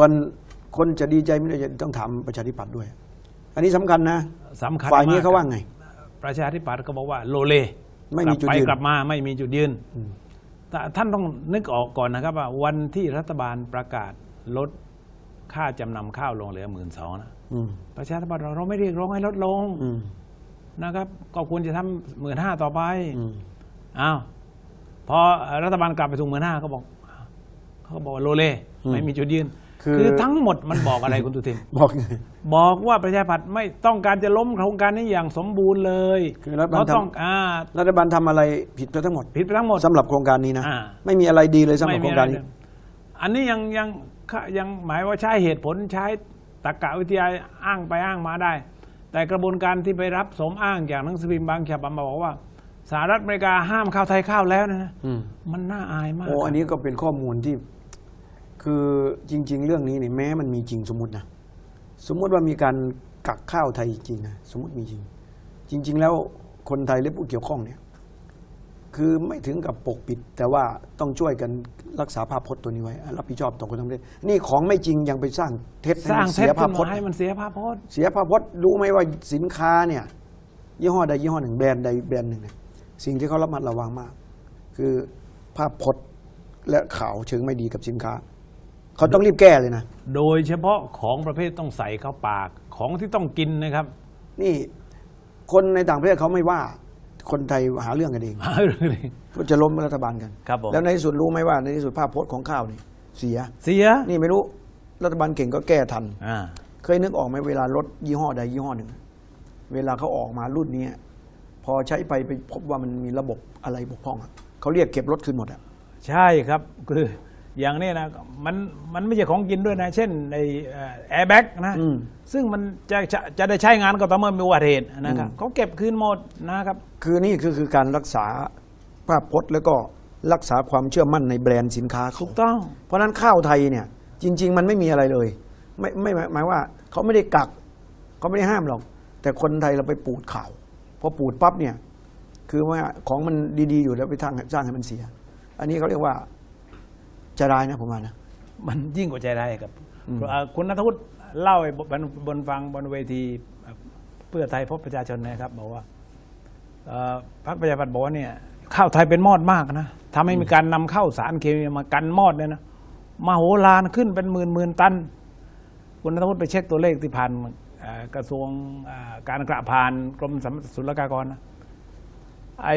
ส่วนคนจะดีใจไม่ได้จะต้องถามประชาธิปัตย์ด้วย อันนี้สำคัญนะสำคัญฝ่ายนี้มกเขาว่าไง ประชาธิปัตย์ก็บอกว่าโลเลไม่มีจุดกลับยืไปนกลับมาไม่มีจุดยืนแต่ท่านต้องนึกออกก่อนนะครับว่าวันที่รัฐบาลประกาศลดค่าจำนำข้าวลงเหลือหมื่นสองนะอืมประชาธิปัตย์เราเราไม่เรียกร้องให้ลดลงอืมนะครับ ก็ควรจะทำหมื่นห้าต่อไปอืมอ้าวพอรัฐบาลกลับไปสู่หมื่นห้าเขาบอกเขาก็บอกว่าโลเล ไม่มีจุดยืน คือทั้งหมดมันบอกอะไรคุณตุทิน บอกไง บอกว่าประชาธิปัตย์ไม่ต้องการจะล้มโครงการนี้อย่างสมบูรณ์เลยคือรัฐบาลเขาต้องทำ อ่า รัฐบาลทำอะไรผิดไปทั้งหมดผิดไปทั้งหมด สำหรับโครงการนี้นะ อ่า ไม่มีอะไรดีเลยสำหรับโครงการนี้ ไม่มีอะไอันนี้ยังยังยังหมายว่าใช้เหตุผลใช้ตรรกะวิทยาอ้างไปอ้างมาได้ แต่กระบวนการที่ไปรับสมอ้างจากหนังสือพิมพ์บางฉบับมาบอกว่าสหรัฐอเมริกาห้ามข้าวไทยข้าวแล้วนะอืม มันน่าอายมาก โอ้อันนี้ก็เป็นข้อมูลที่ คือจริง ๆ เรื่องนี้เนี่ยแม้มันมีจริงสมมตินะสมมติว่ามีการกักข้าวไทยจริงนะสมมติมีจริง จริง ๆ แล้วคนไทยและผู้เกี่ยวข้องเนี่ยคือไม่ถึงกับปกปิด แต่ว่าต้องช่วยกันรักษาภาพพจน์ตัวนี้ไว้ รับผิดชอบต่อคนทั้งประเทศนี่ของไม่จริงยังไปสร้างเท็จให้สร้างมันเท็จเสียขึ้ภาพนพจมาน์ให้มันเสียภาพพจน์เสียภาพพจน์รู้ไหมว่าสินค้าเนี่ยยี่ห้อใดยี่ห้อหนึ่งแบรนด์ใดแบรนด์หนึ่งเนี่ยสิ่งที่เขาระมัดระวังมาก คือภาพพจน์และข่าวเชิงไม่ดีกับสินค้า เขาต้องรีบแก้เลยนะ โดยเฉพาะของประเภทต้องใส่เข้าปากของที่ต้องกินนะครับ นี่คนในต่างประเทศเขาไม่ว่า คนไทยหาเรื่องกันเองหาเรื่องนี้ก็จะล้มรัฐบาลกันครับผม แล้วในที่สุดรู้ไหมว่าในที่สุดภาพพจน์ของข้าวนี่เสีย เสียนี่ไม่รู้รัฐบาลเก่งก็แก้ทัน อ่าเคยนึกออกไหมเวลารถยี่ห้อใดยี่ห้อหนึ่ง เวลาเขาออกมารุ่นนี้พอใช้ไปไปพบว่ามันมีระบบอะไรบกพร่องอะเขาเรียกเก็บรถคืนหมดอะใช่ครับคือ อย่างนี้นะมันมันไม่ใช่ของกินด้วยนะ เช่นในแอร์แบ็กนะอืมซึ่งมันจะจะจะได้ใช้งานก็ต่อเมื่อมีอุบัติเหตุนะครับอืมเขาเก็บคืนหมดนะครับ คือนี่คือคือการรักษาภาพพจน์แล้วก็รักษาความเชื่อมั่นในแบรนด์สินค้าเขาถูกต้อง เพราะฉะนั้นข้าวไทยเนี่ย จริง ๆ มันไม่มีอะไรเลย ไม่ไม่หมายหมายว่าเขาไม่ได้กักเขาไม่ได้ห้ามหรอก แต่คนไทยเราไปปูดข่าวพอปูดปั๊บเนี่ย คือว่าของมันดีๆอยู่แล้วไปทางสร้างให้มันเสีย อันนี้เขาเรียกว่า ใจร้ายนะผมว่านะ มันยิ่งกว่าใจได้ครับอืมเอ่อคุณนัทวุฒิเล่าให้บนบนฟังบนเวทีเอ่อเพื่อไทยพบประชาชนนะครับบอกว่าเอ่อพรรคประชาธิปัตย์บอกว่าเนี่ยข้าวไทยเป็นมอดมากนะทำให้มีการนำเข้าสารเคมีมากันมอดเนี่ยนะมาโหฬารขึ้นเป็นหมื่นหมื่นตัน คุณนัทวุฒิไปเช็คตัวเลขที่ผ่านเอ่อกระทรวงเอ่อการกระผ่านกรมสรรพศุลกากรนะ ไอ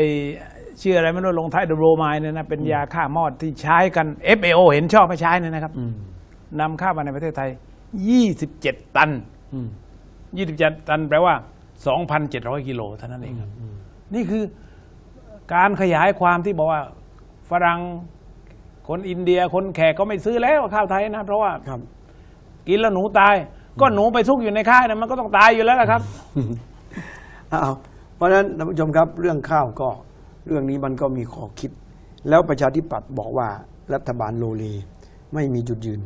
ชื่ออะไรไม่รู้ลงท้ายโรมายเนี่ยนะเป็นยาฆ่ามอดที่ใช้กัน FAO เห็นชอบให้ใช้เนี่ยนะครับอืมนำเข้ามาในประเทศไทย 27 ตันอืม27 ตันแปลว่า 2,700 กิโลเท่านั้นเองครับนี่คือการขยายความที่บอกว่าฝรั่งคนอินเดียคนแขกก็ไม่ซื้อแล้วข้าวไทยนะ เพราะว่าครับกินแล้วหนูตาย ก็หนูไปซุกอยู่ในค่ายนะมันก็ต้องตายอยู่แล้วละครับอ้าวเพ ราะฉะนั้นท่านผู้ชมครับเรื่องข้าวก็เรื่องนี้มันก็มีข้อคิด แล้วประชาธิปัตย์บอกว่ารัฐบาลโลเลไม่มีจุดยืน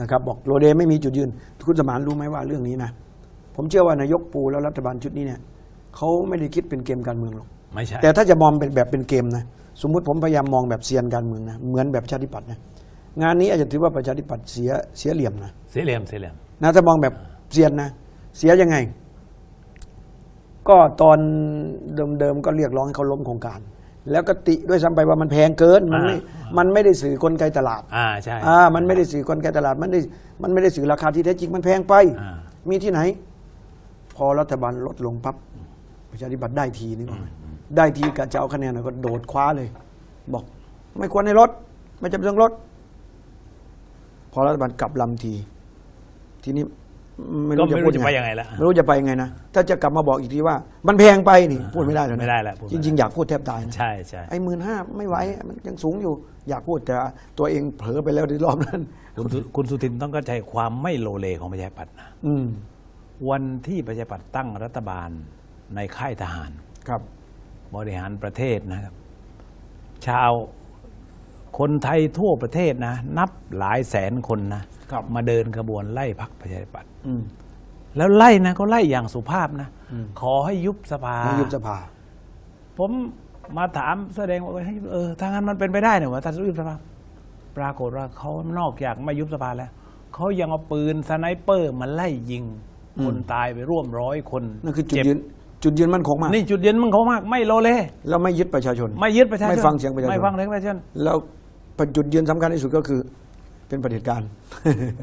นะครับ บอกโลเลไม่มีจุดยืน คุณสมานรู้ไหมว่าเรื่องนี้นะผมเชื่อว่านายกปูแล้วรัฐบาลชุดนี้เนี่ยเขาไม่ได้คิดเป็นเกมการเมืองหรอกไม่ใช่แต่ถ้าจะมองเป็นแบบเป็นเกมนะสมมุติผมพยายามมองแบบเซียนการเมืองนะเหมือนแบบประชาธิปัตย์นะงานนี้อาจจะถือว่าประชาธิปัตย์เสียเสียเหลี่ยมนะเสียเหลี่ยมเสียเหลี่ยมนะถ้ามองแบบเซียนนะเสียยังไง ก็ตอนเดิมๆก็เรียกร้องให้เขาล้มโครงการ แล้วก็ติด้วยซ้ำไปว่ามันแพงเกินมันไม่อ่ามันไม่ได้สื่อกลไกตลาดอ่าใช่อ่ามันไม่ได้สื่อกลไกตลาดมันได้มันไม่ได้สื่อราคาที่แท้จริงมันแพงไป อ่า มีที่ไหน พอรัฐบาลลดลงปั๊บประชาธิปัตย์ได้ทีนี่บอกไหมได้ทีกะจะเอาคะแนนหน่อยก็โดดคว้าเลย บอก ไม่ควรให้ลดไม่จำเป็นต้องลดพอรัฐบาลกลับลำที ทีนี้ ไม่ก็รู้จะไม่พูดรู้จะไปยังไงละไม่รู้จะไปยังไงนะถ้าจะกลับมาบอกอีกทีว่า มันแพงไปนี่พูดไม่ได้แล้วนะไม่ได้แล้วพูดจไม่ได้ ริง ๆ อยากพูดแทบตายนะใช่ใช่ไอ้หมื่นห้าไม่ไหวมันยังสูงอยู่ อยากพูดแต่ตัวเองเผลอไปแล้วในรอบนั้น คุณสุคุณสุทินต้องเข้าใจความไม่โลเลของประชาธิปัตย์นะอืมวันที่ประชาธิปัตย์ตั้งรัฐบาลในค่ายทหาร ครับ บริหารประเทศนะครับ ชาว คนไทยทั่วประเทศนะ นับหลายแสนคนนะครับมาเดินขบวนไล่พักประชาธิปัตย์อืมแล้วไล่นะก็ไล่อย่างสุภาพนะอืมขอให้ยุบสภาไม่ยุบสภา ผมมาถามแสดงว่าเฮ้ยเออถ้างั้นมันเป็นไปได้เนี่ยว่าถ้ายุบสภาปรากฏว่าเขานอกจากไม่ยุบสภาแล้วเขายังเอาปืนสไนเปอร์มาไล่ยิง คนตายไปร่วมร้อยคนนั่นคือจุดเจ็บยืนจุดยืนมั่นคงมากนี่จุดยืนมึงเขามาก ไม่โลเลแล้วไม่ยึดประชาชน ไม่ยึดประชาชนไม่ฟังเสียงประชาชนไม่ฟังเสียงประชาชนแล้ว จุดยืนสำคัญที่สุดก็คือ เป็นประเผด็จการ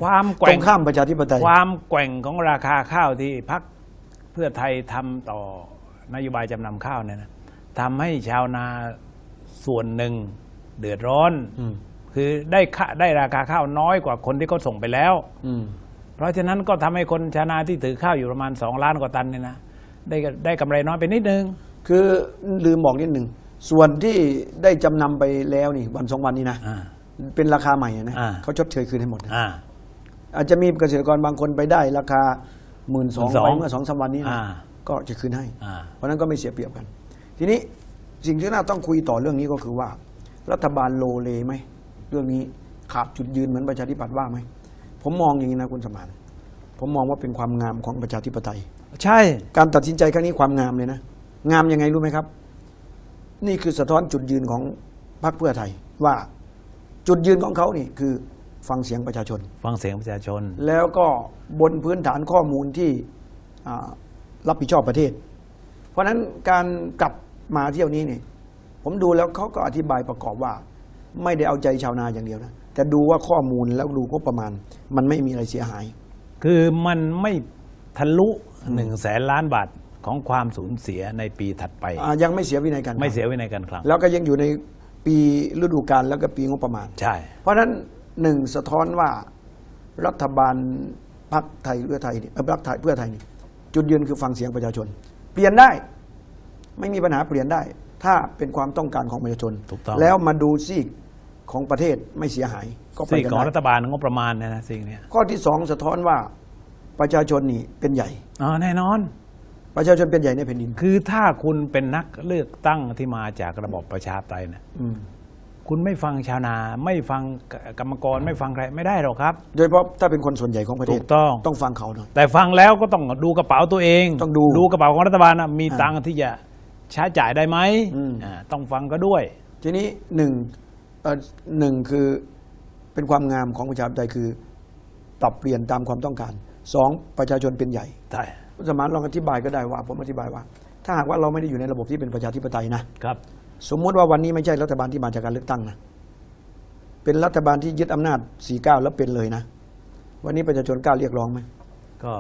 ความแกตรว่งงข้ามประชาธิปไตย ความแกว่งของราคาข้าวที่พักเพื่อไทยทำต่อนโยบายจำนำข้าวเนี่ยนะทำให้ชาวนาส่วนหนึ่งเดือดร้อนอืมคือได้ค่าได้ราคาข้าวน้อยกว่าคนที่เขาส่งไปแล้วอืมเพราะฉะนั้นก็ทำให้คนชาวนาที่ถือข้าวอยู่ประมาณ2ล้านกว่าตันเนี่ยนะได้ได้กำไรน้อยไปนิดนึง คือลืมบอกนิดหนึ่ง ส่วนที่ได้จำนำไปแล้วนี่วันสองวันนี้นะ อ่า เป็นราคาใหม่อะนะอ่า เขาชดเชยคืนให้หมดนะอ่า อาจจะมีเกษตรกรบางคนไปได้ราคาหมื่นสอง12,000ไปเมื่อสองสามวันนี้นะอ่า ก็จะคืนให้ อ่า เพราะฉะนั้นก็ไม่เสียเปรียบกัน ทีนี้สิ่งที่น่าต้องคุยต่อเรื่องนี้ก็คือว่า รัฐบาลโลเลไหมเรื่องนี้ขาดจุดยืนเหมือนประชาธิปัตย์ว่าไหมผมมองอย่างนี้นะคุณสมานผมมองว่าเป็นความงามของประชาธิปไตย ใช่ การตัดสินใจครั้งนี้ความงามเลยนะ งามยังไงรู้ไหมครับ นี่คือสะท้อนจุดยืนของพรรคเพื่อไทย ว่าจุดยืนของเขานี่คือฟังเสียงประชาชน ฟังเสียงประชาชน แล้วก็บนพื้นฐานข้อมูลที่อ่ารับผิดชอบประเทศ เพราะฉะนั้นการกลับมาเที่ยวนี้นี่ผมดูแล้วเขาก็อธิบายประกอบว่า ไม่ได้เอาใจชาวนาอย่างเดียวนะแต่ดูว่าข้อมูลแล้วดูงบประมาณ มันไม่มีอะไรเสียหาย คือมันไม่ทะลุหนึ่งแสนล้านบาท ของความสูญเสียในปีถัดไป อ่ายังไม่เสียวินัยการคลังไม่เสียวินัยการคลังแล้วก็ยังอยู่ในปีฤดูกาลแล้วก็ปีงบประมาณ ใช่ เพราะฉะนั้นหนึ่งสะท้อนว่ารัฐบาลพรรคไทยเพื่อไทยเนี่ยเอ่อพรรคไทยเพื่อไทยนี่จุดยืนคือฟังเสียงประชาชน เปลี่ยนได้ ไม่มีปัญหาเปลี่ยนได้ ถ้าเป็นความต้องการของประชาชน ถูกต้อง แล้วมาดูซีกของประเทศไม่เสียหาย ก็ไปสิ่งกันของรัได้ฐบาลงบประมาณเนยนะสิ่งเนี้ยข้อที่สองสะท้อนว่าประชาชนนี่เป็นใหญ่ อ๋อแน่นอน ประชาชนเป็นใหญ่ในแผ่นดิน คือถ้าคุณเป็นนักเลือกตั้งที่มาจากระบบประชาธิปไตยนะอืมคุณไม่ฟังชาวนา ไม่ฟังกรรมกรไม่ฟังใครไม่ได้หรอกครับ โดยเฉพาะถ้าเป็นคนส่วนใหญ่ของประเทศถูกต้อง ต้องฟังเขาหน่อย แต่ฟังแล้วก็ต้องดูกระเป๋าตัวเองต้องดูดูกระเป๋าของรัฐบาลนะมีอ่าตังค์ที่จะใช้จ่ายได้ไหมอืม อ่าต้องฟังก็ด้วย ทีนี้หนึ่งเอ่อหนึ่งคือเป็นความงามของประชาธิปไตยคือปรับเปลี่ยนตามความต้องการสองประชาชนเป็นใหญ่ ใช่ คุณสมานลองอธิบายก็ได้ว่า ผมอธิบายว่า ถ้าหากว่าเราไม่ได้อยู่ในระบบที่เป็นประชาธิปไตยนะครับ สมมติว่าวันนี้ไม่ใช่รัฐบาลที่มาจากการเลือกตั้งนะเป็นรัฐบาลที่ยึดอำนาจ 49 แล้วเป็นเลยนะ วันนี้ประชาชนกล้าเรียกร้องไหมก็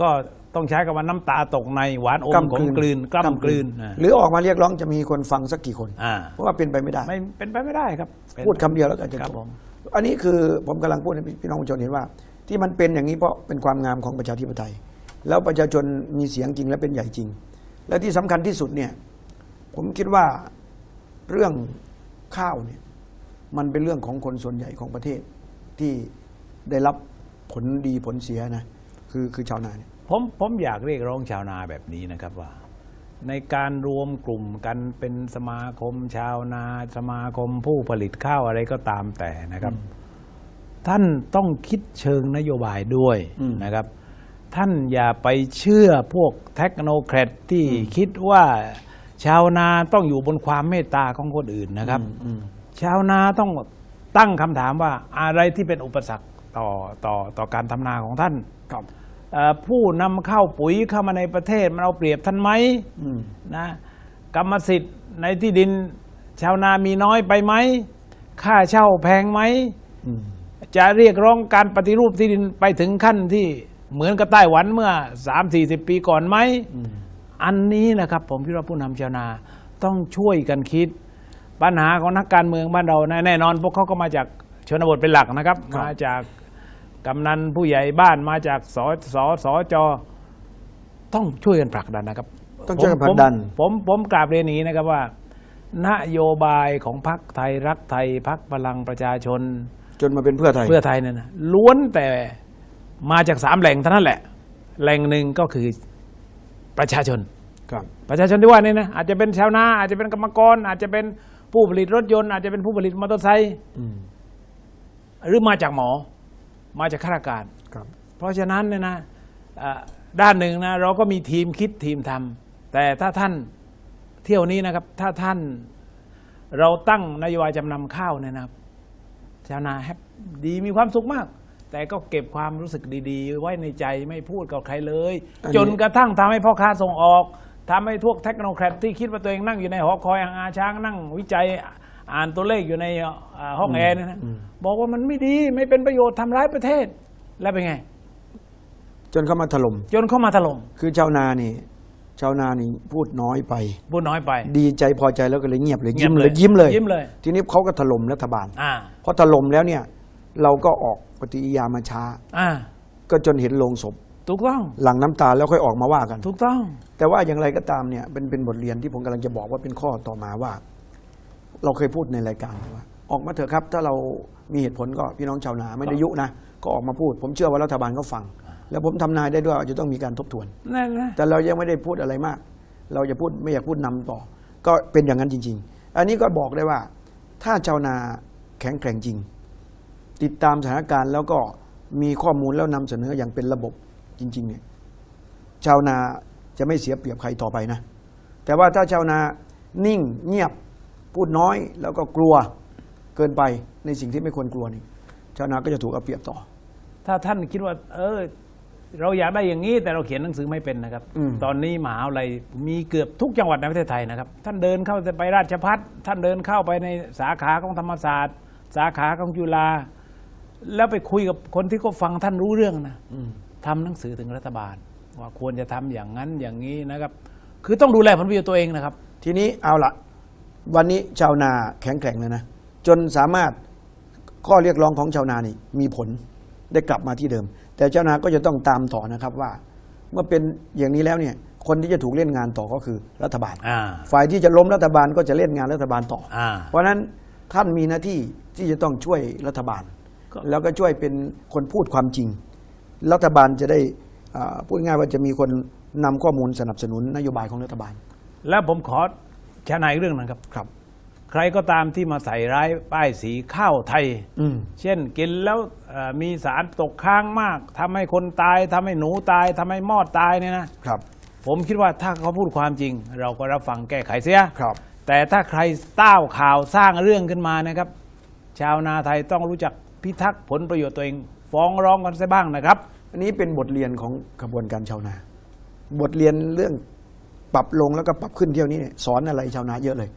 ก็ต้องใช้คำว่าน้ำตาตกในหวานอมขมกลืนกล้ำกลืนอ่าหรือออกมาเรียกร้องจะมีคนฟังสักกี่คนอ่าเพราะว่าเป็นไปไม่ได้ ไม่เป็นไปไม่ได้ครับเป็นพูดคำเดียวแล้วก็จะครับจบผมอันนี้คือผมกำลังพูดให้พี่น้องประชาชนเห็นว่า ที่มันเป็นอย่างนี้เพราะเป็นความงามของประชาธิปไตย แล้วประชาชนมีเสียงจริงและเป็นใหญ่จริง และที่สำคัญที่สุดเนี่ยผมคิดว่าเรื่องข้าวเนี่ยมันเป็นเรื่องของคนส่วนใหญ่ของประเทศที่ได้รับผลดีผลเสียนะคือคือชาวนาเนี่ยผมผมอยากเรียกร้องชาวนาแบบนี้นะครับว่า ในการรวมกลุ่มกันเป็นสมาคมชาวนา สมาคมผู้ผลิตข้าวอะไรก็ตามแต่นะครับ ท่านต้องคิดเชิงนโยบายด้วยอืมนะครับ ท่านอย่าไปเชื่อพวกเทคโนแครดที่คิดว่าชาวนาต้องอยู่บนความเมตตาของคนอื่นนะครับอืมชาวนาต้องตั้งคำถามว่าอะไรที่เป็นอุปสรรคต่อต่อต่อการทำนาของท่านครับเอ่อผู้นำเข้าปุ๋ยเข้ามาในประเทศมันเอาเปรียบท่านไหมอืมนะกรรมสิทธิ์ในที่ดิน ชาวนามีน้อยไปไหมค่าเช่าแพงไหมอืมจะเรียกร้องการปฏิรูปที่ดินไปถึงขั้นที่ เหมือนกับไต้หวันเมื่อ 3 4 0 ปีก่อนไหมอืมอันนี้นะครับ ผมคิดว่าผู้นำชาวนาต้องช่วยกันคิด ปัญหาของนักการเมืองบ้านเรานะแน่นอนพวกเขาก็มาจากชนบทเป็นหลักนะครับครับ มาจากกำนันผู้ใหญ่บ้านมาจากสสสจต้องช่วยกันผลักดันนะครับ ต้องช่วยกันผมผลักดันผมผมผมกราบเรียนอย่างนี้นะครับว่า นโยบายของพรรคไทยรักไทยพรรคพลังประชาชน จนมาเป็นเพื่อไทยเพื่อไทยเนี่ยนะล้วนแต่ มาจากสามแหล่งเท่านั้นแหละ แหล่งหนึ่งก็คือประชาชน ครับประชาชนที่ว่านี่นะอาจจะเป็นชาวนาอาจจะเป็นกรรมกร อาจจะเป็นผู้ผลิตรถยนต์อาจจะเป็นผู้ผลิตมอเตอร์ไซค์อืมหรือมาจากหมอ มาจากข้าราชการ ครับ เพราะฉะนั้นเนี่ยนะอ่าด้านหนึ่งนะเราก็มีทีมคิดทีมทำแต่ถ้าท่านเที่ยวนี้นะครับ ถ้าท่านเราตั้งนโยบายจำนำข้าวเนี่ยนะครับชาวนาแฮปดีมีความสุขมาก แต่ก็เก็บความรู้สึกดีๆ ไว้ในใจไม่พูดกับใครเลย อันนี้ จนกระทั่งทำให้พ่อค้าส่งออกทำให้พวกเทคโนแครตที่คิดว่าตัวเองนั่งอยู่ในหอคอยอ่างอาช้างนั่งวิจัยอ่านตัวเลขอยู่ในอ่าห้องแอร์เนยนะบอกว่ามันไม่ดีไม่เป็นประโยชน์ทำร้ายประเทศ แล้วเป็นไง จนเข้ามาถล่มจนเข้ามาถล่มคือชาวนานี่ ชาวนานี่พูดน้อยไป พูดน้อยไป ดีใจพอใจแล้วก็เลยเงียบเลยเงียยิ้บมเลเลยยยิ้มเลย ยิ้มเลย ทีนี้เขาก็ถล่มรัฐบาลอ่า พอถล่มแล้วเนี่ย เราก็ออกปฏิกิริยามาช้า อ่า ก็จนเห็นโลงศพ ถูกต้อง หลังน้ำตาแล้วค่อยออกมาว่ากัน ถูกต้อง แต่ว่าอย่างไรก็ตามเนี่ยเป็นเป็นบทเรียนที่ผมกำลังจะบอกว่าเป็นข้อต่อมาว่า เราเคยพูดในรายการว่า ออกมาเถอะครับ ถ้าเรามีเหตุผลก็พี่น้องชาวนาไม่ได้ยุนะ ก็ออกมาพูด ผมเชื่อว่ารัฐบาลก็ฟัง แล้วผมทำนายได้ด้วยว่าจะต้องมีการทบทวน นั่นนะ แต่เรายังไม่ได้พูดอะไรมาก เราจะพูดไม่อยากพูดนำต่อ ก็เป็นอย่างนั้นจริง ๆ อันนี้ก็บอกได้ว่า ถ้าชาวนาแข็งแกร่งจริง ติดตามสถานการณ์แล้วก็มีข้อมูลแล้วนำเสนออย่างเป็นระบบจริง ๆ เนี่ย ชาวนาจะไม่เสียเปรียบใครต่อไปนะ แต่ว่าถ้าชาวนานิ่งเงียบพูดน้อยแล้วก็กลัวเกินไปในสิ่งที่ไม่ควรกลัวนี่ ชาวนาก็จะถูกเอาเปรียบต่อ ถ้าท่านคิดว่า เออ เราอยากได้อย่างนี้ แต่เราเขียนหนังสือไม่เป็นนะครับอืมตอนนี้มหาวิทยาลัยมีเกือบทุกจังหวัดในประเทศไทยนะครับ ท่านเดินเข้าไปราชพัฒท่านเดินเข้าไปในสาขาของธรรมศาสตร์ สาขาของจุฬา แล้วไปคุยกับคนที่เขาฟังท่านรู้เรื่องนะอืมทำหนังสือถึงรัฐบาล ว่าควรจะทำอย่างนั้นอย่างนี้นะครับ คือต้องดูแลผลประโยชน์ตัวเองนะครับ ทีนี้เอาละวันนี้ชาวนาแข็งแกร่งเลยนะจนสามารถข้อเรียกร้องของชาวนานี่มีผลได้กลับมาที่เดิม แต่ชาวนาก็จะต้องตามต่อนะครับว่า เมื่อเป็นอย่างนี้แล้วเนี่ย คนที่จะถูกเล่นงานต่อก็คือรัฐบาลอ่าฝ่ายที่จะล้มรัฐบาลก็จะเล่นงานรัฐบาลต่ออ่าเพราะฉะนั้นท่านมีหน้าที่ที่จะต้องช่วยรัฐบาลก็ แล้วก็ช่วยเป็นคนพูดความจริง รัฐบาลจะได้อ่าพูดง่ายว่าจะมีคนนำข้อมูลสนับสนุนนโยบายของรัฐบาล แล้วผมขอแชร์ในอีกเรื่องหนึงครับครับ ใครก็ตามที่มาใส่ร้ายป้ายสีข้าวไทยอืมเช่นกินแล้วเอ่อมีสารตกค้างมากทำให้คนตายทำให้หนูตายทำให้มอดตายเนี่ยนะครับ ผมคิดว่าถ้าเขาพูดความจริง เราก็รับฟังแก้ไขเสียครับ แต่ถ้าใครต้าวข่าวสร้างเรื่องขึ้นมานะครับ ชาวนาไทยต้องรู้จัก พิทักษ์ผลประโยชน์ตัวเอง ฟ้องร้องกันซะบ้างนะครับ อันนี้เป็นบทเรียนของกระบวนการชาวนา บทเรียนเรื่องปรับลงแล้วก็ปรับขึ้นเที่ยวนี้เนี่ยสอนอะไรชาวนาเยอะเลย